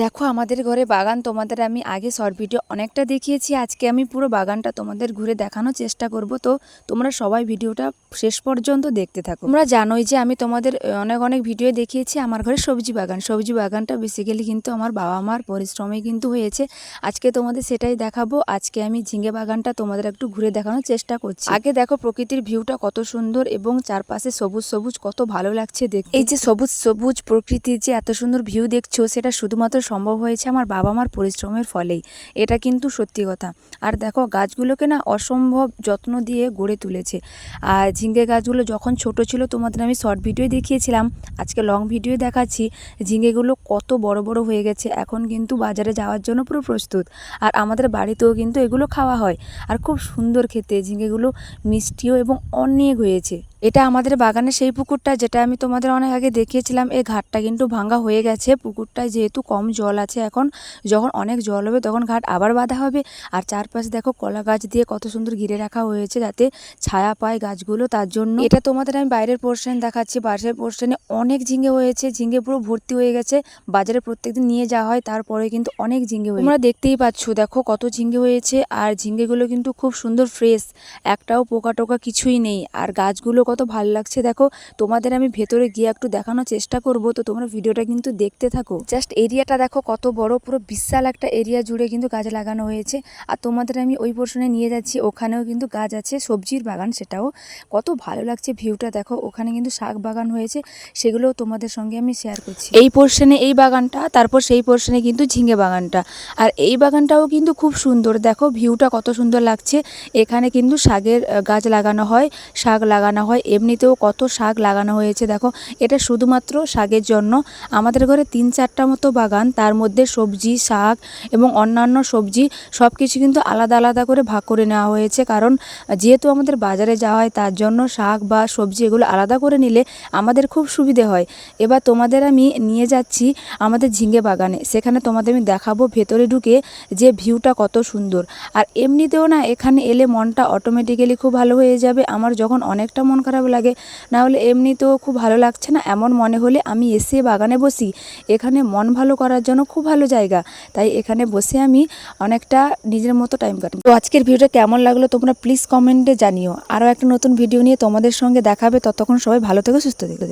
দেখো, আমাদের ঘরে বাগান, তোমাদের আমি আগে শর্ট ভিডিও অনেকটা দেখিয়েছি। আজকে আমি পুরো বাগানটা তোমাদের ঘুরে দেখানোর চেষ্টা করব। তো তোমরা সবাই ভিডিওটা শেষ পর্যন্ত দেখতে থাকো। তোমরা জানোই যে আমি তোমাদের অনেক অনেক ভিডিও দেখিয়েছি। আমার ঘরে সবজি বাগান। সবজি বাগানটা বেসিক্যালি কিন্তু আমার বাবা মার পরিশ্রমে কিন্তু হয়েছে। আজকে তোমাদের সেটাই দেখাবো। আজকে আমি ঝিঙে বাগানটা তোমাদের একটু ঘুরে দেখানোর চেষ্টা করছি। আগে দেখো প্রকৃতির ভিউটা কত সুন্দর এবং চারপাশে সবুজ সবুজ কত ভালো লাগছে দেখতে। এই যে সবুজ সবুজ প্রকৃতির যে এত সুন্দর ভিউ দেখছ, সেটা শুধুমাত্র সম্ভব হয়েছে আমার বাবা মার পরিশ্রমের ফলেই। এটা কিন্তু সত্যি কথা। আর দেখো, গাছগুলোকে না অসম্ভব যত্ন দিয়ে গড়ে তুলেছে। আর ঝিঙ্গে গাছগুলো যখন ছোট ছিল, তোমাদের আমি শর্ট ভিডিও দেখিয়েছিলাম, আজকে লং ভিডিও দেখাচ্ছি, ঝিঙ্গেগুলো কত বড় বড় হয়ে গেছে। এখন কিন্তু বাজারে যাওয়ার জন্য পুরো প্রস্তুত। আর আমাদের বাড়িতেও কিন্তু এগুলো খাওয়া হয়। আর খুব সুন্দর খেতে, ঝিঙ্গেগুলো মিষ্টিও এবং অনেক হয়েছে। এটা আমাদের বাগানের সেই পুকুরটা, যেটা আমি তোমাদের অনেক আগে দেখিয়েছিলাম এই ঘাটটা কিন্তু ভাঙা হয়ে গেছে। পুকুরটায় যেহেতু কম জল আছে এখন, যখন অনেক জল হবে তখন ঘাট আবার বাঁধা হবে। আর চারপাশে দেখো কলা গাছ দিয়ে কত সুন্দর ঘিরে রাখা হয়েছে যাতে ছায়া পায় গাছগুলো, তার জন্য এটা তোমাদের আমি বাইরের পোর্শন দেখাচ্ছি। বাইরের পোর্শনে অনেক ঝিঙ্গে হয়েছে ঝিঙ্গে পুরো ভর্তি হয়ে গেছে। বাজারে প্রত্যেকদিন নিয়ে যাওয়া হয়, তারপরে কিন্তু অনেক ঝিঙ্গে হয়েছে তোমরা দেখতেই পাচ্ছ, দেখো কত ঝিঙ্গে হয়েছে। আর ঝিঙ্গেগুলো কিন্তু খুব সুন্দর ফ্রেশ একটাও পোকা টোকা কিছুই নেই। আর গাছগুলো কত ভালো লাগছে, দেখো। তোমাদের আমি ভেতরে গিয়ে একটু দেখানোর চেষ্টা করব, তো তোমরা ভিডিওটা কিন্তু দেখতে থাকো। জাস্ট এরিয়াটা দেখো, কত বড়, পুরো বিশাল একটা এরিয়া জুড়ে কিন্তু গাছ লাগানো হয়েছে। আর তোমাদের আমি ওই পোর্শনে নিয়ে যাচ্ছি, ওখানেও কিন্তু গাছ আছে, সবজির বাগান সেটাও। কত ভালো লাগছে ভিউটা দেখো, ওখানে কিন্তু শাক বাগান হয়েছে, সেগুলোও তোমাদের সঙ্গে আমি শেয়ার করছি। এই পোর্শনে এই বাগানটা, তারপর সেই পোর্শনে কিন্তু ঝিঙে বাগানটা। আর এই বাগানটাও কিন্তু খুব সুন্দর, দেখো ভিউটা কত সুন্দর লাগছে। এখানে কিন্তু শাকের গাছ লাগানো হয়, শাক লাগানো হয় এমনিতেও কত শাক লাগানো হয়েছে, দেখো। এটা শুধুমাত্র শাকের জন্য। আমাদের ঘরে তিন চারটা মতো বাগান, তার মধ্যে সবজি, শাক এবং অন্যান্য সবজি সব কিছু কিন্তু আলাদা আলাদা করে ভাগ করে নেওয়া হয়েছে। কারণ যেহেতু আমাদের বাজারে যাওয়া হয়, তার জন্য শাক বা সবজি এগুলো আলাদা করে নিলে আমাদের খুব সুবিধে হয়। এবার তোমাদের আমি নিয়ে যাচ্ছি আমাদের ঝিঙ্গে বাগানে। সেখানে তোমাদের আমি দেখাবো, ভেতরে ঢুকে যে ভিউটা কত সুন্দর। আর এমনিতেও না, এখানে এলে মনটা অটোমেটিক্যালি খুব ভালো হয়ে যাবে। আমার যখন অনেকটা মন খারাপ লাগে। না হলে এমনি তো খুব ভালো লাগছে না। এমন মনে হলে আমি এসে বাগানে বসি। এখানে মন ভালো করার জন্য খুব ভালো জায়গা। তাই এখানে বসে আমি অনেকটা নিজের মতো টাইম কাটাই। তো আজকের ভিডিওটা কেমন লাগল তোমরা প্লিজ কমেন্টে জানিও। আরও একটা নতুন ভিডিও নিয়ে তোমাদের সঙ্গে দেখাবে। ততক্ষণ সবাই ভালো থেকে, সুস্থ থেকো।